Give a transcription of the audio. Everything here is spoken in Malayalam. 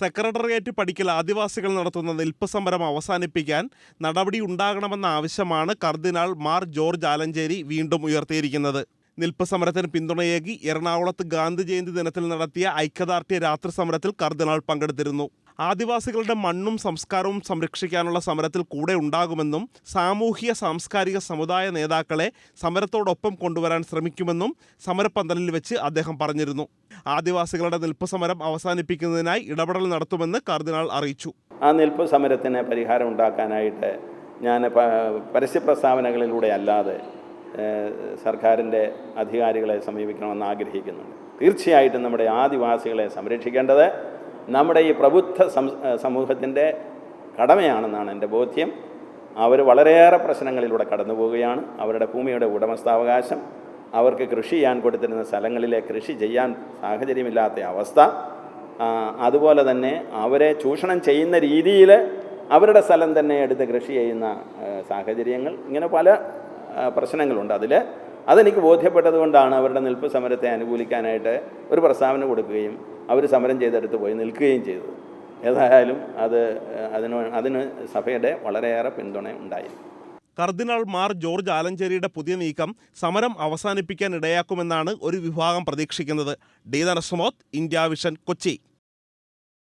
സെക്രട്ടേറിയറ്റ് പടിക്കൽ ആദിവാസികൾ നടത്തുന്ന നിൽപ്പ് സമരം അവസാനിപ്പിക്കാൻ നടപടി ഉണ്ടാകണമെന്ന ആവശ്യമാണ് കർദിനാൾ മാർ ജോർജ് ആലഞ്ചേരി വീണ്ടും ഉയർത്തിയിരിക്കുന്നത്. നിൽപ്പ് സമരത്തിന് പിന്തുണയേകി എറണാകുളത്ത് ഗാന്ധി ജയന്തി ദിനത്തിൽ നടത്തിയ ഐക്യദാർഢ്യ രാത്രി സമരത്തിൽ കർദിനാൾ പങ്കെടുത്തിരുന്നു. ആദിവാസികളുടെ മണ്ണും സംസ്കാരവും സംരക്ഷിക്കാനുള്ള സമരത്തിൽ കൂടെ ഉണ്ടാകുമെന്നും സാമൂഹിക സാംസ്കാരിക സമുദായ നേതാക്കളെ സമരത്തോടൊപ്പം കൊണ്ടുവരാൻ ശ്രമിക്കുമെന്നും സമരപ്പന്തലിൽ വെച്ച് അദ്ദേഹം പറഞ്ഞിരുന്നു. ആദിവാസികളുടെ നിൽപ്പ് സമരം അവസാനിപ്പിക്കുന്നതിനായി ഇടപെടൽ നടത്തുമെന്ന് കർദിനാൾ അറിയിച്ചു. ആ നിൽപ്പ് സമരത്തിന് പരിഹാരം ഉണ്ടാക്കാനായിട്ട് ഞാൻ പരസ്യ പ്രസ്താവനകളിലൂടെ അല്ലാതെ സർക്കാരിന്റെ അധികാരികളെ സമീപിക്കണമെന്ന് ആഗ്രഹിക്കുന്നുണ്ട്. തീർച്ചയായിട്ടും നമ്മുടെ ആദിവാസികളെ സംരക്ഷിക്കേണ്ടത് നമ്മുടെ ഈ പ്രബുദ്ധ സമൂഹത്തിന്റെ കടമയാണെന്നാണ് എന്റെ ബോധ്യം. അവർ വളരെയേറെ പ്രശ്നങ്ങളിലൂടെ കടന്നു പോവുകയാണ്. അവരുടെ ഭൂമിയുടെ ഉടമസ്ഥാവകാശം അവർക്ക് കൃഷി ചെയ്യാൻ കൊടുത്തിരുന്ന സ്ഥലങ്ങളിലെ കൃഷി ചെയ്യാൻ സാഹചര്യമില്ലാത്ത അവസ്ഥ. അതുപോലെ തന്നെ അവരെ ചൂഷണം ചെയ്യുന്ന രീതിയിൽ അവരുടെ സ്ഥലം തന്നെ എടുത്ത് കൃഷി ചെയ്യുന്ന സാഹചര്യങ്ങൾ. ഇങ്ങനെ പല പ്രശ്നങ്ങളുണ്ട് അതിൽ. അതെനിക്ക് ബോധ്യപ്പെട്ടതുകൊണ്ടാണ് അവരുടെ നിൽപ്പ് സമരത്തെ അനുകൂലിക്കാനായിട്ട് ഒരു പ്രസ്താവന കൊടുക്കുകയും അവർ സമരം ചെയ്തെടുത്ത് പോയി നിൽക്കുകയും ചെയ്തു. ഏതായാലും അത് അതിന് അതിന് സഭയുടെ വളരെയേറെ പിന്തുണ ഉണ്ടായി കർദിനാൾ മാർ ജോർജ് ആലഞ്ചേരിയുടെ പുതിയ നീക്കം സമരം അവസാനിപ്പിക്കാൻ ഇടയാക്കുമെന്നാണ് ഒരു വിഭാഗം പ്രതീക്ഷിക്കുന്നത്. ഡി നരസുമോത്ത് ഇന്ത്യ വിഷൻ കൊച്ചി.